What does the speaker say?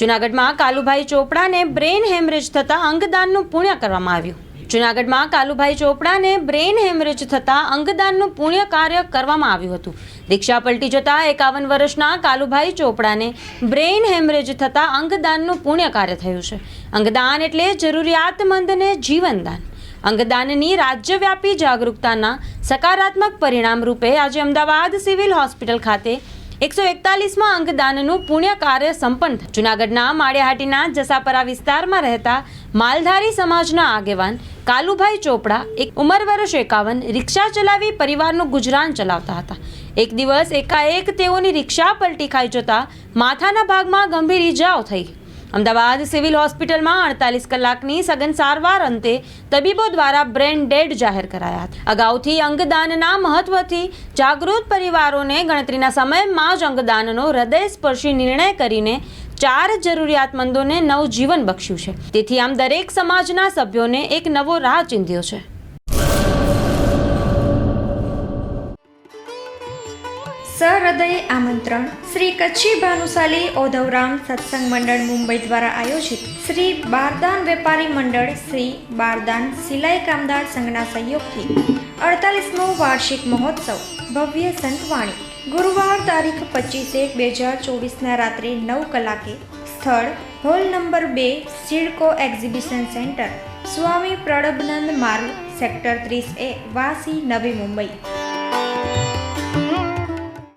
જૂનાગઢમાં Kalubhai ચોપડાને brain haemorrhage થતાં અંગદાનનું પુણ્ય કરવામાં આવ્યું. જૂનાગઢમાં કાલુભાઈ ચોપડાને બ્રેન હેમરેજ થતાં અંગદાનનું પુણ્ય કાર્ય કરવામાં આવ્યું હતું. રિક્ષા પલટી જતા એકાવન વર્ષના કાલુભાઈ ચોપડાને બ્રેન હેમરેજ થતાં અંગદાનનું પુણ્ય કાર્ય થયું છે. અંગદાન એટલે જરૂરિયાતમંદને જીવનદાન. અંગદાનની રાજ્યવ્યાપી જાગૃતતાના સકારાત્મક પરિણામ રૂપે આજે અમદાવાદ સિવિલ હોસ્પિટલ ખાતે એકસો એકતાલીસમાં અંગદાનનું પુણ્ય કાર્ય સંપન્ન. જૂનાગઢના માળિયાહાટીના જસાપરા વિસ્તારમાં રહેતા માલધારી સમાજના આગેવાન કાલુભાઈ ચોપડા એક ઉંમર વર્ષ એકાવન રિક્ષા ચલાવી પરિવારનું ગુજરાન ચલાવતા હતા. એક દિવસ એકાએક તેઓની રિક્ષા પલટી ખાઈ જતા માથાના ભાગમાં ગંભીર ઈજાઓ થઈ. અમદાવાદ સિવિલ હોસ્પિટલમાં અડતાલીસ કલાકની સઘન સારવાર અંતે તબીબો દ્વારા બ્રેન ડેડ જાહેર કરાયા હતા. અગાઉથી અંગદાનના મહત્વથી જાગૃત પરિવારોને ગણતરીના સમયમાં જ અંગદાનનો હૃદયસ્પર્શી નિર્ણય કરીને ચાર જરૂરિયાતમંદોને નવજીવન બક્ષ્યું છે. તેથી આમ દરેક સમાજના સભ્યોને એક નવો રાહ ચિંધ્યો છે. સહૃદય આમંત્રણ. શ્રી કચ્છી ભાનુશાલી ઓધવરામ સત્સંગ મંડળ મુંબઈ દ્વારા આયોજિત શ્રી બારદાન વેપારી મંડળ, શ્રી બારદાન સિલાઈ કામદાર સંઘના સહયોગથી અડતાલીસમો વાર્ષિક મહોત્સવ. ભવ્ય સંતવાણી. ગુરુવાર તારીખ પચીસ એક બે હજાર ચોવીસના રાત્રે નવ કલાકે સ્થળ હોલ નંબર બે, સિડકો એક્ઝિબિશન સેન્ટર, સ્વામી પ્રણબનંદ માર્ગ, સેક્ટર ત્રીસ એ, વાસી નવી મુંબઈ.